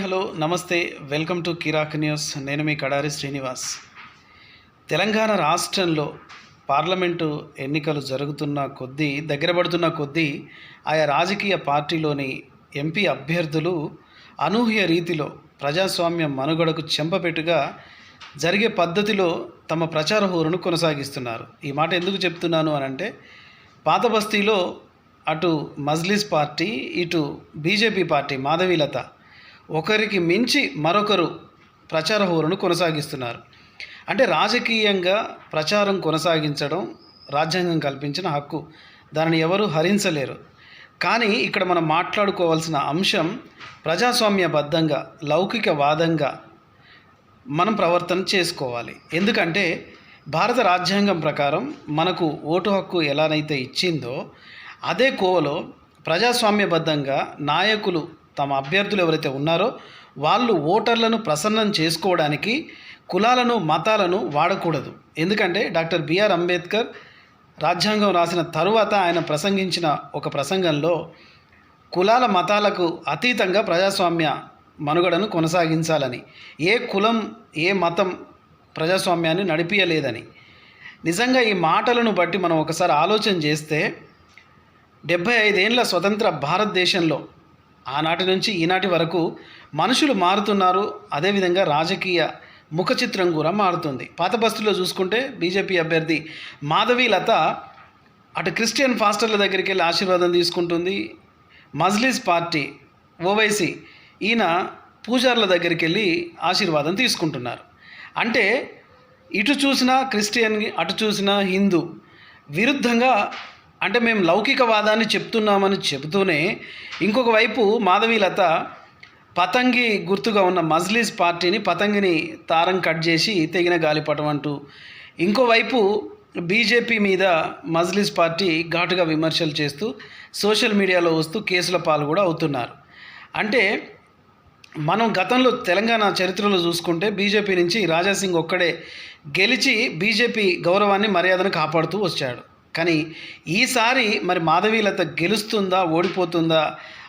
Hello నమస్తే. Welcome to Kirak news. నేను మీ కడారి శ్రీనివాస్. తెలంగాణ రాష్ట్రంలో పార్లమెంటు ఎన్నికలు జరుగుతున్న కొద్దీ దగ్గర పడుతున్న కొద్దీ ఆయా రాజకీయ పార్టీలోని ఎంపీ అభ్యర్థులు అనూహ్య రీతిలో ప్రజాస్వామ్య మనుగడకు చెంపపెట్టుగా జరిగే పద్ధతిలో తమ ప్రచార హోరును కొనసాగిస్తున్నారు. ఈ మాట ఎందుకు చెప్తున్నాను అని అంటే పాత బస్తీలో అటు మజ్లిస్ పార్టీ ఇటు బీజేపీ పార్టీ మాధవీలత ఒకరికి మించి మరొకరు ప్రచార హోరును కొనసాగిస్తున్నారు. అంటే రాజకీయంగా ప్రచారం కొనసాగించడం రాజ్యాంగం కల్పించిన హక్కు దానిని ఎవరు హరించలేరు. కానీ ఇక్కడ మనం మాట్లాడుకోవాల్సిన అంశం ప్రజాస్వామ్యబద్ధంగా లౌకికవాదంగా మనం ప్రవర్తన చేసుకోవాలి. ఎందుకంటే భారత రాజ్యాంగం ప్రకారం మనకు ఓటు హక్కు ఎలానైతే ఇచ్చిందో అదే కోవలో ప్రజాస్వామ్యబద్ధంగా నాయకులు తమ అభ్యర్థులు ఎవరైతే ఉన్నారో వాళ్ళు ఓటర్లను ప్రసన్నం చేసుకోవడానికి కులాలను మతాలను వాడకూడదు. ఎందుకంటే డాక్టర్ బిఆర్ అంబేద్కర్ రాజ్యాంగం రాసిన తరువాత ఆయన ప్రసంగించిన ఒక ప్రసంగంలో కులాల మతాలకు అతీతంగా ప్రజాస్వామ్య మనుగడను కొనసాగించాలని ఏ కులం ఏ మతం ప్రజాస్వామ్యాన్ని నడిపించలేదని నిజంగా ఈ మాటలను బట్టి మనం ఒకసారి ఆలోచన చేస్తే డెబ్భై ఐదేళ్ళ స్వతంత్ర భారతదేశంలో ఆనాటి నుంచి ఈనాటి వరకు మనుషులు మారుతున్నారు. అదేవిధంగా రాజకీయ ముఖ చిత్రం కూడా మారుతుంది. పాత బస్తులో చూసుకుంటే బీజేపీ అభ్యర్థి మాధవి లత అటు క్రిస్టియన్ ఫాస్టర్ల దగ్గరికి వెళ్ళి ఆశీర్వాదం తీసుకుంటుంది. మజ్లిస్ పార్టీ ఓవైసీ ఈయన పూజార్ల దగ్గరికి వెళ్ళి ఆశీర్వాదం తీసుకుంటున్నారు. అంటే ఇటు చూసినా క్రిస్టియన్ అటు చూసినా హిందూ విరుద్ధంగా అంటే మేము లౌకికవాదాన్ని చెప్తున్నామని చెబుతూనే ఇంకొక వైపు మాధవీలత పతంగి గుర్తుగా ఉన్న మజ్లిస్ పార్టీని పతంగిని తారం కట్ చేసి తెగిన గాలిపటం అంటూ ఇంకోవైపు బీజేపీ మీద మజ్లిస్ పార్టీ ఘాటుగా విమర్శలు చేస్తూ సోషల్ మీడియాలో వస్తూ కేసుల పాలు కూడా అవుతున్నారు. అంటే మనం గతంలో తెలంగాణ చరిత్రలో చూసుకుంటే బీజేపీ నుంచి రాజాసింగ్ ఒక్కడే గెలిచి బీజేపీ గౌరవాన్ని మర్యాదను కాపాడుతూ వచ్చాడు. కానీ ఈసారి మరి మాధవీలత గెలుస్తుందా ఓడిపోతుందా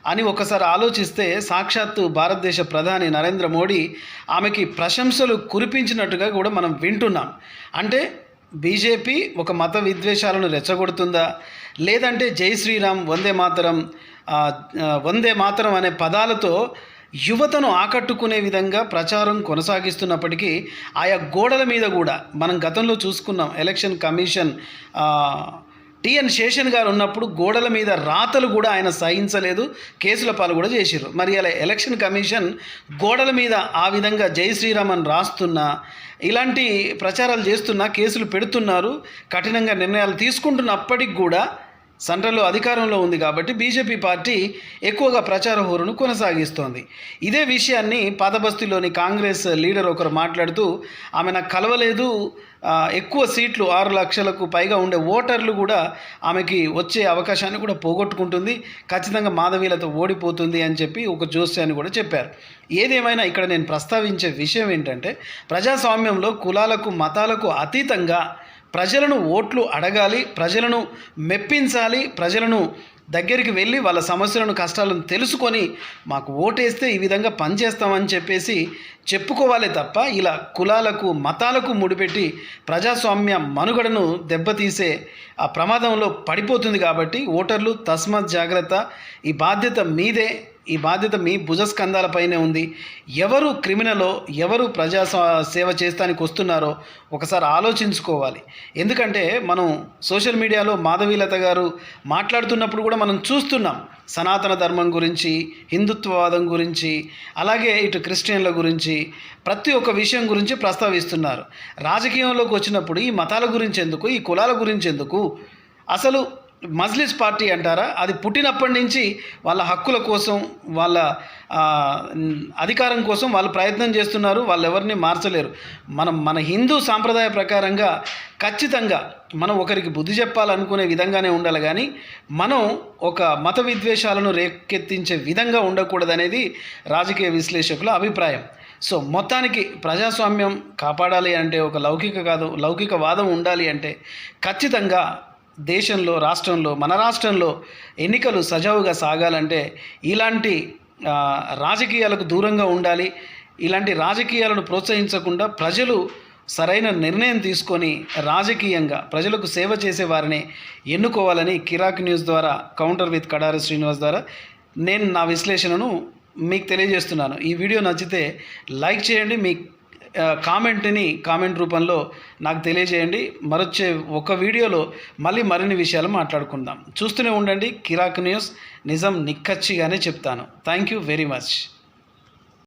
అని ఒకసారి ఆలోచిస్తే సాక్షాత్తు భారతదేశ ప్రధాని నరేంద్ర మోడీ ఆమెకి ప్రశంసలు కురిపించినట్టుగా కూడా మనం వింటున్నాం. అంటే బీజేపీ ఒక మత విద్వేషాలను రెచ్చగొడుతుందా? లేదంటే జై శ్రీరామ్ వందే మాతరం వందే మాతరం అనే పదాలతో యువతను ఆకట్టుకునే విధంగా ప్రచారం కొనసాగిస్తున్నప్పటికీ ఆయా గోడల మీద కూడా మనం గతంలో చూసుకున్నాం. ఎలక్షన్ కమిషన్ టిఎన్ శేషన్ గారు ఉన్నప్పుడు గోడల మీద రాతలు కూడా ఆయన సహించలేదు. కేసుల పాలు కూడా చేసిర్రు. మరి అలా ఎలక్షన్ కమిషన్ గోడల మీద ఆ విధంగా జై శ్రీరామ్ అని రాస్తున్నా ఇలాంటి ప్రచారాలు చేస్తున్నా కేసులు పెడుతున్నారు కఠినంగా నిర్ణయాలు తీసుకుంటున్నప్పటికి కూడా సెంట్రల్లో అధికారంలో ఉంది కాబట్టి బీజేపీ పార్టీ ఎక్కువగా ప్రచార హోరును కొనసాగిస్తోంది. ఇదే విషయాన్ని పాతబస్తీలోని కాంగ్రెస్ లీడర్ ఒకరు మాట్లాడుతూ ఆమె నాకు కలవలేదు. ఎక్కువ సీట్లు ఆరు లక్షలకు పైగా ఉండే ఓటర్లు కూడా ఆమెకి వచ్చే అవకాశాన్ని కూడా పోగొట్టుకుంటుంది. ఖచ్చితంగా మాధవీలతో ఓడిపోతుంది అని చెప్పి ఒక జోస్యాన్ని కూడా చెప్పారు. ఏదేమైనా ఇక్కడ నేను ప్రస్తావించే విషయం ఏంటంటే ప్రజాస్వామ్యంలో కులాలకు మతాలకు అతీతంగా ప్రజలను ఓట్లు అడగాలి ప్రజలను మెప్పించాలి ప్రజలను దగ్గరికి వెళ్ళి వాళ్ళ సమస్యలను కష్టాలను తెలుసుకొని మాకు ఓటేస్తే ఈ విధంగా పనిచేస్తామని చెప్పేసి చెప్పుకోవాలి తప్ప ఇలా కులాలకు మతాలకు ముడిపెట్టి ప్రజాస్వామ్య మనుగడను దెబ్బతీసే ఆ ప్రమాదంలో పడిపోతుంది కాబట్టి ఓటర్లు తస్మత్ జాగ్రత్త. ఈ బాధ్యత మీదే. ఈ బాధ్యత మీ భుజస్కంధాలపైనే ఉంది. ఎవరు క్రిమినలో ఎవరు ప్రజా సేవ చేస్తానికి వస్తున్నారో ఒకసారి ఆలోచించుకోవాలి. ఎందుకంటే మనం సోషల్ మీడియాలో మాధవీలత గారు మాట్లాడుతున్నప్పుడు కూడా మనం చూస్తున్నాం. సనాతన ధర్మం గురించి హిందుత్వవాదం గురించి అలాగే ఇటు క్రిస్టియన్ల గురించి ప్రతి ఒక్క విషయం గురించి ప్రస్తావిస్తున్నారు. రాజకీయంలోకి వచ్చినప్పుడు ఈ మతాల గురించి ఎందుకు ఈ కులాల గురించి ఎందుకు? అసలు మజ్లిస్ పార్టీ అంటారా? అది పుట్టినప్పటి నుంచి వాళ్ళ హక్కుల కోసం వాళ్ళ అధికారం కోసం వాళ్ళు ప్రయత్నం చేస్తున్నారు వాళ్ళు ఎవరిని మార్చలేరు. మనం మన హిందూ సాంప్రదాయ ప్రకారంగా ఖచ్చితంగా మనం ఒకరికి బుద్ధి చెప్పాలనుకునే విధంగానే ఉండాలి కానీ మనం ఒక మత విద్వేషాలను రేకెత్తించే విధంగా ఉండకూడదనేది రాజకీయ విశ్లేషకుల అభిప్రాయం. సో మొత్తానికి ప్రజాస్వామ్యం కాపాడాలి అంటే ఒక లౌకిక కాదు లౌకిక వాదం ఉండాలి అంటే ఖచ్చితంగా దేశంలో రాష్ట్రంలో మన రాష్ట్రంలో ఎన్నికలు సజావుగా సాగాలంటే ఇలాంటి రాజకీయాలకు దూరంగా ఉండాలి. ఇలాంటి రాజకీయాలను ప్రోత్సహించకుండా ప్రజలు సరైన నిర్ణయం తీసుకొని రాజకీయంగా ప్రజలకు సేవ చేసే వారిని ఎన్నుకోవాలని కిరాక్ న్యూస్ ద్వారా కౌంటర్ విత్ కడారి శ్రీనివాస్ ద్వారా నేను నా విశ్లేషణను మీకు తెలియజేస్తున్నాను. ఈ వీడియో నచ్చితే లైక్ చేయండి. మీ కామెంట్ని కామెంట్ రూపంలో నాకు తెలియజేయండి. మరొచ్చే ఒక వీడియోలో మళ్ళీ మరిన్ని విషయాలు మాట్లాడుకుందాం. చూస్తూనే ఉండండి. కిరాక్ న్యూస్ నిజం నిక్కచ్చిగానే చెప్తాను. Thank you very much.